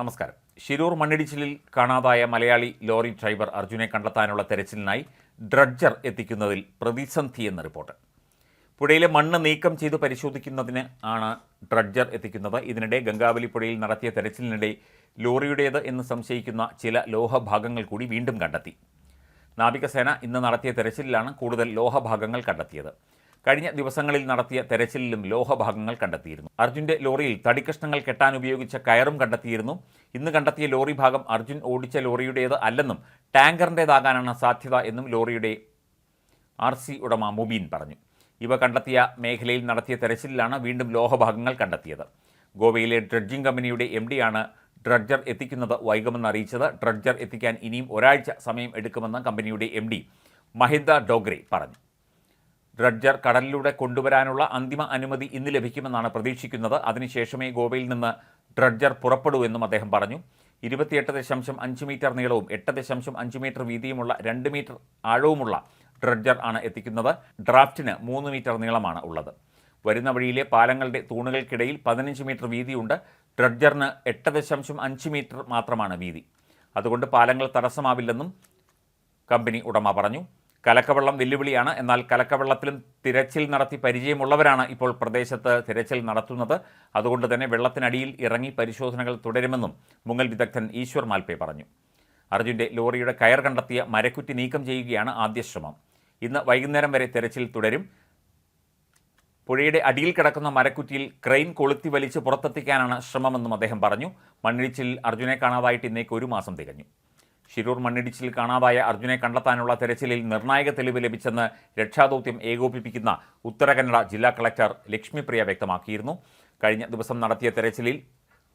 നമസ്കാരം. ശിരൂർ മണ്ണിടിച്ചിലിൽ കാണാതായ മലയാളി ലോറി ഡ്രൈവർ അർജുനെ കണ്ടെത്താനുള്ള തെരച്ചിലിനായി ഡ്രഡ്ജർ എത്തിക്കുന്നതിൽ പ്രതിസന്ധി എന്ന റിപ്പോർട്ട്. പുഴയിലെ മണ്ണ് നീക്കം ചെയ്ത് പരിശോധിക്കുന്നതിന് ആണ് ഡ്രഡ്ജർ എത്തിക്കുന്നത്. ഇതിനിടെ ഗംഗാവലി പുഴയിൽ നടത്തിയ തെരച്ചിലിനിടെ ലോറിയുടേത് എന്ന് സംശയിക്കുന്ന ചില ലോഹഭാഗങ്ങൾ കൂടി വീണ്ടും കണ്ടെത്തി. നാവികസേന ഇന്ന് നടത്തിയ തെരച്ചിലിലാണ് കൂടുതൽ ലോഹഭാഗങ്ങൾ കണ്ടെത്തിയത്. കഴിഞ്ഞ ദിവസങ്ങളിൽ നടത്തിയ തെരച്ചിലിലും ലോഹഭാഗങ്ങൾ കണ്ടെത്തിയിരുന്നു. അർജുന്റെ ലോറിയിൽ തടിക്കഷ്ണങ്ങൾ കെട്ടാൻ ഉപയോഗിച്ച കയറും കണ്ടെത്തിയിരുന്നു. ഇന്ന് കണ്ടെത്തിയ ലോറി ഭാഗം അർജുൻ ഓടിച്ച ലോറിയുടേത് അല്ലെന്നും ടാങ്കറിന്റേതാകാനാണ് സാധ്യത എന്നും ലോറിയുടെ ആർ സി ഉടമ മുബീൻ പറഞ്ഞു. ഇവ കണ്ടെത്തിയ മേഖലയിൽ നടത്തിയ തെരച്ചിലിലാണ് വീണ്ടും ലോഹഭാഗങ്ങൾ കണ്ടെത്തിയത്. ഗോവയിലെ ഡ്രഡ്ജിംഗ് കമ്പനിയുടെ എം ഡിയാണ് ഡ്രഡ്ജർ എത്തിക്കുന്നത് വൈകുമെന്ന് അറിയിച്ചത്. ഡ്രഡ്ജർ എത്തിക്കാൻ ഇനിയും ഒരാഴ്ച സമയം എടുക്കുമെന്ന് കമ്പനിയുടെ എം ഡി മഹിന്ദ ഡോഗ്രെ പറഞ്ഞു. ഡ്രഡ്ജർ കടലിലൂടെ കൊണ്ടുവരാനുള്ള അന്തിമ അനുമതി ഇന്ന് ലഭിക്കുമെന്നാണ് പ്രതീക്ഷിക്കുന്നത്. അതിനുശേഷമേ ഗോവയിൽ നിന്ന് ഡ്രഡ്ജർ പുറപ്പെടൂ എന്നും അദ്ദേഹം പറഞ്ഞു. ഇരുപത്തിയെട്ട് ദശാംശം അഞ്ച് മീറ്റർ നീളവും എട്ട് ദശാംശം അഞ്ച് മീറ്റർ വീതിയുമുള്ള രണ്ട് മീറ്റർ ആഴവുമുള്ള ഡ്രഡ്ജർ ആണ് എത്തിക്കുന്നത്. ഡ്രാഫ്റ്റിന് മൂന്ന് മീറ്റർ നീളമാണ് ഉള്ളത്. വരുന്ന വഴിയിലെ പാലങ്ങളുടെ തൂണുകൾക്കിടയിൽ പതിനഞ്ച് മീറ്റർ വീതിയുണ്ട്. ഡ്രഡ്ജറിന് എട്ട് ദശാംശം അഞ്ച് മീറ്റർ മാത്രമാണ് വീതി. അതുകൊണ്ട് പാലങ്ങൾ തടസ്സമാവില്ലെന്നും കമ്പനി ഉടമ പറഞ്ഞു. കലക്കവെള്ളം വെല്ലുവിളിയാണ്. എന്നാൽ കലക്കവെള്ളത്തിലും തിരച്ചിൽ നടത്തി പരിചയമുള്ളവരാണ് ഇപ്പോൾ പ്രദേശത്ത് തിരച്ചിൽ നടത്തുന്നത്. അതുകൊണ്ട് തന്നെ വെള്ളത്തിനടിയിൽ ഇറങ്ങി പരിശോധനകൾ തുടരുമെന്നും മുങ്ങൽ വിദഗ്ധൻ ഈശ്വർ മാൽപേ പറഞ്ഞു. അർജുന്റെ ലോറിയുടെ കയർ കണ്ടെത്തിയ മരക്കുറ്റി നീക്കം ചെയ്യുകയാണ് ആദ്യ ശ്രമം. ഇന്ന് വൈകുന്നേരം വരെ തിരച്ചിൽ തുടരും. പുഴയുടെ അടിയിൽ കിടക്കുന്ന മരക്കുറ്റിയിൽ ക്രെയിൻ കൊളുത്തി വലിച്ച് പുറത്തെത്തിക്കാനാണ് ശ്രമമെന്നും അദ്ദേഹം പറഞ്ഞു. മണ്ണിടിച്ചിൽ അർജുനെ കാണാതായിട്ട് ഇന്നേക്ക് ഒരു മാസം തികഞ്ഞു. ശിരൂർ മണ്ണിടിച്ചിൽ കാണാതായ അർജുനെ കണ്ടെത്താനുള്ള തെരച്ചിലിൽ നിർണായക തെളിവ് ലഭിച്ചെന്ന് രക്ഷാദൗത്യം ഏകോപിപ്പിക്കുന്ന ഉത്തരകന്നഡ ജില്ലാ കളക്ടർ ലക്ഷ്മിപ്രിയ വ്യക്തമാക്കിയിരുന്നു. കഴിഞ്ഞ ദിവസം നടത്തിയ തെരച്ചിലിൽ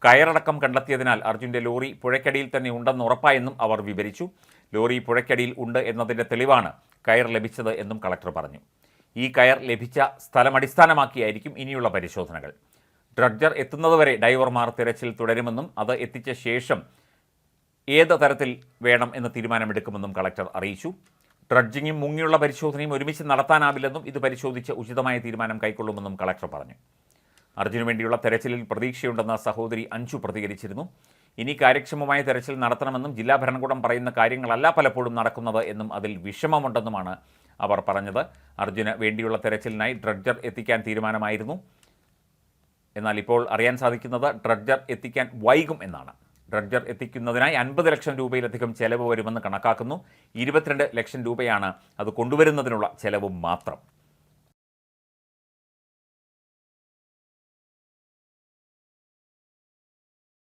കയറടക്കം കണ്ടെത്തിയതിനാൽ അർജുന്റെ ലോറി പുഴയ്ക്കടിയിൽ തന്നെ ഉണ്ടെന്ന് ഉറപ്പായെന്നും അവർ വിവരിച്ചു. ലോറി പുഴയ്ക്കടിയിൽ ഉണ്ട് എന്നതിന്റെ തെളിവാണ് കയർ ലഭിച്ചത് എന്നും കളക്ടർ പറഞ്ഞു. ഈ കയർ ലഭിച്ച സ്ഥലമടിസ്ഥാനമാക്കിയായിരിക്കും ഇനിയുള്ള പരിശോധനകൾ. ഡ്രഡ്ജർ എത്തുന്നതുവരെ ഡൈവർമാർ തിരച്ചിൽ തുടരുമെന്നും അത് എത്തിച്ച ശേഷം ഏത് തരത്തിൽ വേണം എന്ന് തീരുമാനമെടുക്കുമെന്നും കളക്ടർ അറിയിച്ചു. ഡ്രഡ്ജിങ്ങും മുങ്ങിയുള്ള പരിശോധനയും ഒരുമിച്ച് നടത്താനാവില്ലെന്നും ഇത് പരിശോധിച്ച് ഉചിതമായ തീരുമാനം കൈക്കൊള്ളുമെന്നും കളക്ടർ പറഞ്ഞു. അർജുനു വേണ്ടിയുള്ള തെരച്ചിലിൽ പ്രതീക്ഷയുണ്ടെന്ന് സഹോദരി അഞ്ചു പ്രതികരിച്ചിരുന്നു. ഇനി കാര്യക്ഷമമായ തെരച്ചിൽ നടത്തണമെന്നും ജില്ലാ ഭരണകൂടം പറയുന്ന കാര്യങ്ങളല്ല പലപ്പോഴും നടക്കുന്നത് എന്നും അതിൽ വിഷമമുണ്ടെന്നുമാണ് അവർ പറഞ്ഞത്. അർജുന് വേണ്ടിയുള്ള തെരച്ചിലിനായി ഡ്രഡ്ജർ എത്തിക്കാൻ തീരുമാനമായിരുന്നു. എന്നാൽ ഇപ്പോൾ അറിയാൻ സാധിക്കുന്നത് ഡ്രഡ്ജർ എത്തിക്കാൻ വൈകും എന്നാണ്. ഡ്രഡ്ജർ എത്തിക്കുന്നതിനായി അൻപത് ലക്ഷം രൂപയിലധികം ചെലവ് വരുമെന്ന് കണക്കാക്കുന്നു. ഇരുപത്തിരണ്ട് ലക്ഷം രൂപയാണ് അത് കൊണ്ടുവരുന്നതിനുള്ള ചെലവും മാത്രം.